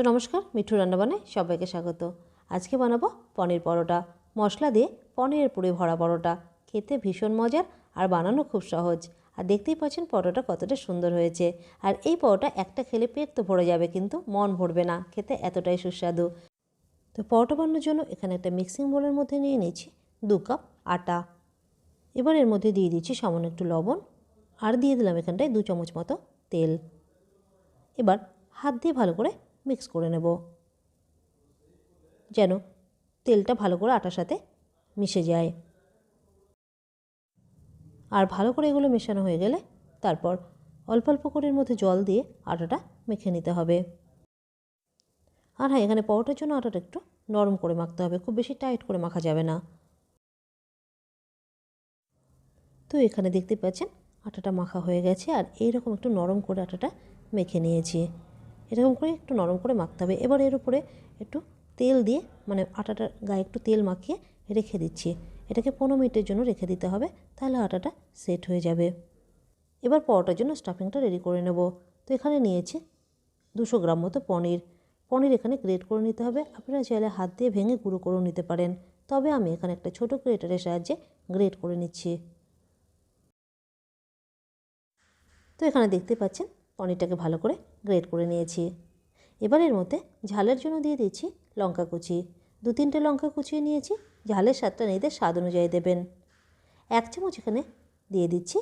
তো নমস্কার, মিঠু রান্নাবানায় সবাইকে স্বাগত। আজকে বানাবো পনির পরোটা। মশলা দিয়ে পনিরের পুরে ভরা পরোটা। খেতে ভীষণ মজার আর বানানো খুব সহজ। আর দেখতেই পাচ্ছেন পরোটা কতটা সুন্দর হয়েছে। আর এই পরোটা একটা খেলে পেট তো ভরে যাবে কিন্তু মন ভরবে না, খেতে এতটাই সুস্বাদু। তো পরোটা বানানোর জন্য এখানে একটা মিক্সিং বোলের মধ্যে নিয়ে নিচ্ছি দু কাপ আটা। এবার এর মধ্যে দিয়ে দিচ্ছি সামান্য একটু লবণ। আর দিয়ে দিলাম এখানটায় দু চামচ মতো তেল। এবার হাত দিয়ে ভালো করে মিক্স করে নেব। যেন তেলটা ভালো করে আটার সাথে মিশে যায়। আর ভালো করে এগুলো মেশানো হয়ে গেলে তারপর অল্প অল্প করে মধ্যে জল দিয়ে আটাটা মেখে নিতে হবে। আর হ্যাঁ এখানে পরোটার জন্য আটাটা একটু নরম করে মাখতে হবে, খুব বেশি টাইট করে মাখা যাবে না। তো এখানে দেখতে পাচ্ছেন আটাটা মাখা হয়ে গেছে, আর এইরকম একটু নরম করে আটাটা মেখে নিয়েছি। এরকম করে একটু নরম করে মাখতে হবে। এবার এর উপরে একটু তেল দিয়ে মানে আটাটার গায়ে একটু তেল মাখিয়ে রেখে দিচ্ছি। এটাকে পনেরো মিনিটের জন্য রেখে দিতে হবে, তাহলে আটাটা সেট হয়ে যাবে। এবার পরোটার জন্য স্টাফিংটা রেডি করে নেব। তো এখানে নিয়েছি দুশো গ্রাম মতো পনির। পনির এখানে গ্রেট করে নিতে হবে। আপনারা চাইলে হাত দিয়ে ভেঙে গুঁড়ো করেও নিতে পারেন। তবে আমি এখানে একটা ছোটো গ্রেটারের সাহায্যে গ্রেট করে নিচ্ছি। তো এখানে দেখতে পাচ্ছেন পনিরটাকে ভালো করে গ্রেট করে নিয়েছি। এবার এর মধ্যে ঝালের জন্য দিয়ে দিচ্ছি লঙ্কা কুচি। দু তিনটে লঙ্কা কুচিয়ে নিয়েছি, ঝালের স্বাদটা নিতে স্বাদ অনুযায়ী দেবেন। এক চামচ এখানে দিয়ে দিচ্ছি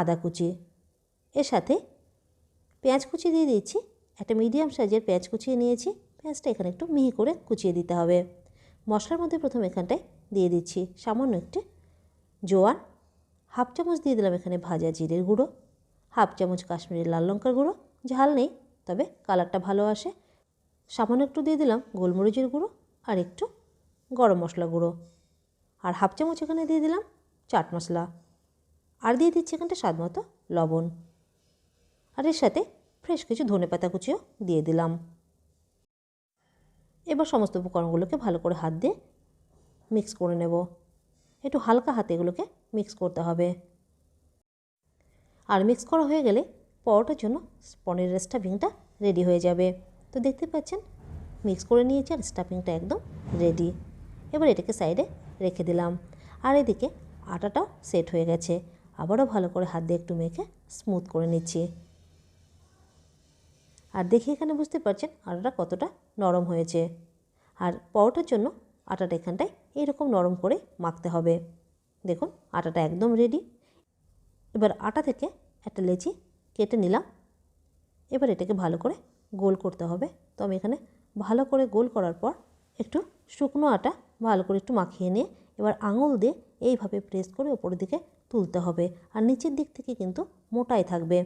আদা কুচি। এর সাথে পেঁয়াজ কুচি দিয়ে দিচ্ছি, একটা মিডিয়াম সাইজের পেঁয়াজ কুচিয়ে নিয়েছি, পেঁয়াজটা এখানে একটু মিহি করে কুচিয়ে দিতে হবে। মশলার মধ্যে প্রথম এখানটায় দিয়ে দিচ্ছি সামান্য একটি জোয়ান। হাফ চামচ দিয়ে দিলাম এখানে ভাজা জিরের গুঁড়ো। হাফ চামচ কাশ্মীরি লাল লঙ্কার গুঁড়ো, ঝাল নেই, তবে কালারটা ভালো আসে। সামান্য একটু দিয়ে দিলাম গোলমরিচের গুঁড়ো আর একটু গরম মশলা গুঁড়ো। আর হাফ চামচ এখানে দিয়ে দিলাম চাট মশলা। আর দিয়ে দিচ্ছি এখানটা স্বাদ মতো লবণ। আর এর সাথে ফ্রেশ কিছু ধনে পাতা কুচিও দিয়ে দিলাম। এবার সমস্ত উপকরণগুলোকে ভালো করে হাত দিয়ে মিক্স করে নেব। একটু হালকা হাতে এগুলোকে মিক্স করতে হবে। আর মিক্স করা হয়ে গেলে পরোটার জন্য পনিরের স্টাফিংটা রেডি হয়ে যাবে। তো দেখতে পাচ্ছেন মিক্স করে নিয়েছি আর স্টাফিংটা একদম রেডি এবার এটাকে সাইডে রেখে দিলাম। আর এদিকে আটাটাও সেট হয়ে গেছে। আবারও ভালো করে হাত দিয়ে একটু মেখে স্মুথ করে নিচ্ছি। আর দেখে এখানে বুঝতে পারছেন আটাটা কতটা নরম হয়েছে। আর পরোটার জন্য আটাটা এখানটায় এইরকম নরম করে মাখতে হবে। দেখুন, আটাটা একদম রেডি এবার আটা থেকে একটা লেচি কেটে নিলাম। এবার এটাকে ভালো করে গোল করতে হবে। তো আমি এখানে ভালো করে গোল করার পর একটু শুকনো আটা ভালো করে একটু মাখিয়ে নিয়ে এবার আঙুল দিয়ে এইভাবে প্রেস করে ওপরের দিকে তুলতে হবে। আর নিচের দিক থেকে কিন্তু মোটাই থাকবে।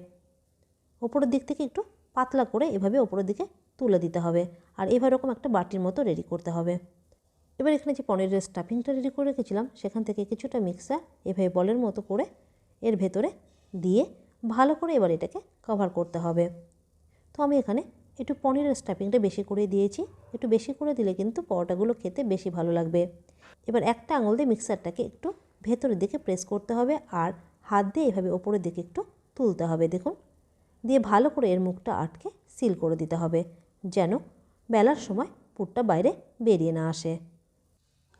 ওপরের দিক থেকে একটু পাতলা করে এভাবে ওপরের দিকে তুলে দিতে হবে। আর এবার এরকম একটা বাটির মতো রেডি করতে হবে। এবার এখানে যে পনিরের স্টাফিংটা রেডি করে রেখেছিলাম, সেখান থেকে কিছুটা মিক্সার এভাবে বলের মতো করে এর ভেতরে দিয়ে ভালো করে এবার এটাকে কভার করতে হবে। তো আমি এখানে একটু পনিরের স্টাফিংটা বেশি করে দিয়েছি। একটু বেশি করে দিলে কিন্তু পরোটাগুলো খেতে বেশি ভালো লাগবে। এবার একটা আঙুল দিয়ে মিক্সারটাকে একটু ভেতরের দিকে প্রেস করতে হবে আর হাত দিয়ে এভাবে ওপরের দিকে একটু তুলতে হবে, দেখুন। দিয়ে ভালো করে এর মুখটা আটকে সিল করে দিতে হবে, যেন বেলার সময় পুরটা বাইরে বেরিয়ে না আসে।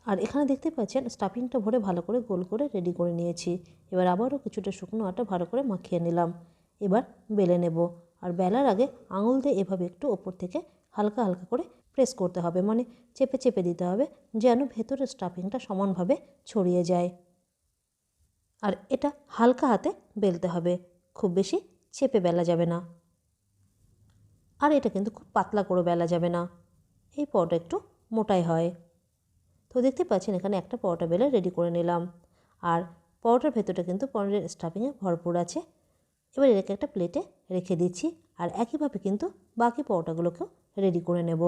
আর এখানে দেখতে পাচ্ছেন স্টাফিংটা ভরে ভালো করে গোল করে রেডি করে নিয়েছি। এবার আবারও কিছুটা শুকনো আটা ভালো করে মাখিয়ে নিলাম। এবার বেলে নেব। আর বেলার আগে আঙুল দিয়ে এভাবে একটু ওপর থেকে হালকা হালকা করে প্রেস করতে হবে। মানে চেপে চেপে দিতে হবে, যেন ভেতরের স্টাফিংটা সমানভাবে ছড়িয়ে যায়। আর এটা হালকা হাতে বেলতে হবে। খুব বেশি চেপে বেলা যাবে না। আর এটা কিন্তু খুব পাতলা করে বেলা যাবে না। এই পরোটা একটু মোটাই হয়। তো দেখতে পাচ্ছেন, এখানে একটা পরোটা বেলে রেডি করে নিলাম। আর পরোটার ভেতরটা কিন্তু পনিরের স্টাফিংয়ে ভরপুর আছে। এবার এটাকে একটা প্লেটে রেখে দিচ্ছি আর একইভাবে কিন্তু বাকি পরোটাগুলোকেও রেডি করে নেব।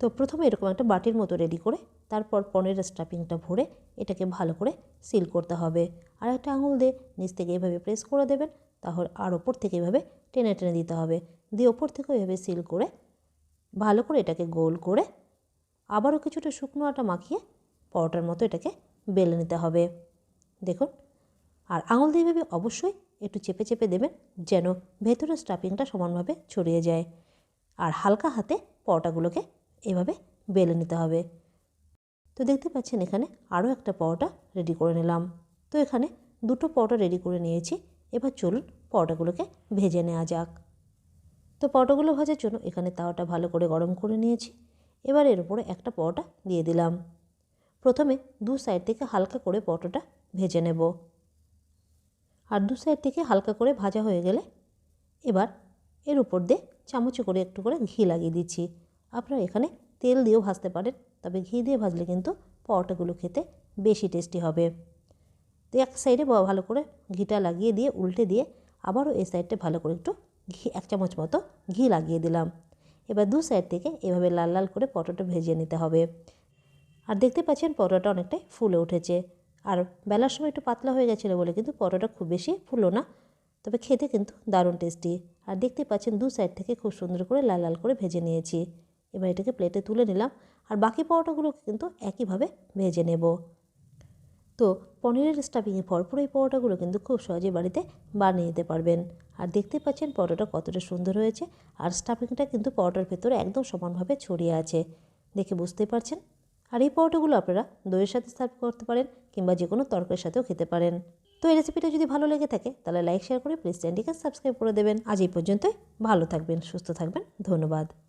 তো প্রথমে এরকম একটা বাটির মতো রেডি করে তারপর পনিরের স্টাফিংটা ভরে এটাকে ভালো করে সিল করতে হবে। আর একটা আঙুল দিয়ে নিচ থেকে এভাবে প্রেস করে দেবেন, তাহলে আর ওপর থেকে এভাবে টেনে টেনে দিতে হবে। দিয়ে ওপর থেকেও এভাবে সিল করে ভালো করে এটাকে গোল করে আবারও কিছুটা শুকনো আটা মাখিয়ে পরোটার মতো এটাকে বেলে নিতে হবে। দেখুন, আর আঙুল দিয়ে ভেবে অবশ্যই একটু চেপে চেপে দেবেন যেন ভেতরের স্টাফিংটা সমানভাবে ছড়িয়ে যায়। আর হালকা হাতে পরোটাগুলোকে এভাবে বেলে নিতে হবে। তো দেখতে পাচ্ছেন, এখানে আরও একটা পরোটা রেডি করে নিলাম। তো এখানে দুটো পরোটা রেডি করে নিয়েছি। এবার চলুন পরোটাগুলোকে ভেজে নেওয়া যাক। তো পরোটাগুলো ভাজার জন্য এখানে তাওয়াটা ভালো করে গরম করে নিয়েছি। এবার এর উপরে একটা পরোটা দিয়ে দিলাম। প্রথমে দু সাইড থেকে হালকা করে পরোটাটা ভেজে নেব। আর দু সাইড থেকে হালকা করে ভাজা হয়ে গেলে এবার এর উপর দিয়ে চামচে করে একটু করে ঘি লাগিয়ে দিচ্ছি। আপনারা এখানে তেল দিয়েও ভাজতে পারেন, তবে ঘি দিয়ে ভাজলে কিন্তু পরোটাগুলো খেতে বেশি টেস্টি হবে। তো এক সাইডে ভালো করে ঘিটা লাগিয়ে দিয়ে উল্টে দিয়ে আবারও এই সাইডটা ভালো করে একটু ঘি, এক চামচ মতো ঘি লাগিয়ে দিলাম। এবার দু সাইড থেকে এভাবে লাল লাল করে পরোটা ভেজে নিতে হবে। আর দেখতে পাচ্ছেন পরোটা অনেকটাই ফুলে উঠেছে। আর বেলার সময় একটু পাতলা হয়ে গেছিল বলে কিন্তু পরোটা খুব বেশি ফুলো না, তবে খেতে কিন্তু দারুণ টেস্টি আর দেখতে পাচ্ছেন দু সাইড থেকে খুব সুন্দর করে লাল লাল করে ভেজে নিয়েছি। এবার এটাকে প্লেটে তুলে নিলাম। আর বাকি পরোটাগুলোকে কিন্তু একইভাবে ভেজে নেব। তো পনিরের স্টাফিংয়ে ভরপুর এই পরোটাগুলো কিন্তু খুব সহজে বাড়িতে বানিয়ে নিতে পারবেন। আর দেখতে পাচ্ছেন পরোটা কতটা সুন্দর হয়েছে আর স্টাফিংটা কিন্তু পরোটার ভেতরে একদম সমানভাবে ছড়িয়ে আছে। দেখে বুঝতে পারছেন? আর এই পরোটাগুলো আপনারা দইয়ের সাথে সার্ভ করতে পারেন কিংবা যে কোনো তরকারির সাথেও খেতে পারেন। তো এই রেসিপিটা যদি ভালো লেগে থাকে তাহলে লাইক শেয়ার করে প্লিজ চ্যানেলটিকে সাবস্ক্রাইব করে দেবেন। আজ এই পর্যন্তই। ভালো থাকবেন, সুস্থ থাকবেন। ধন্যবাদ।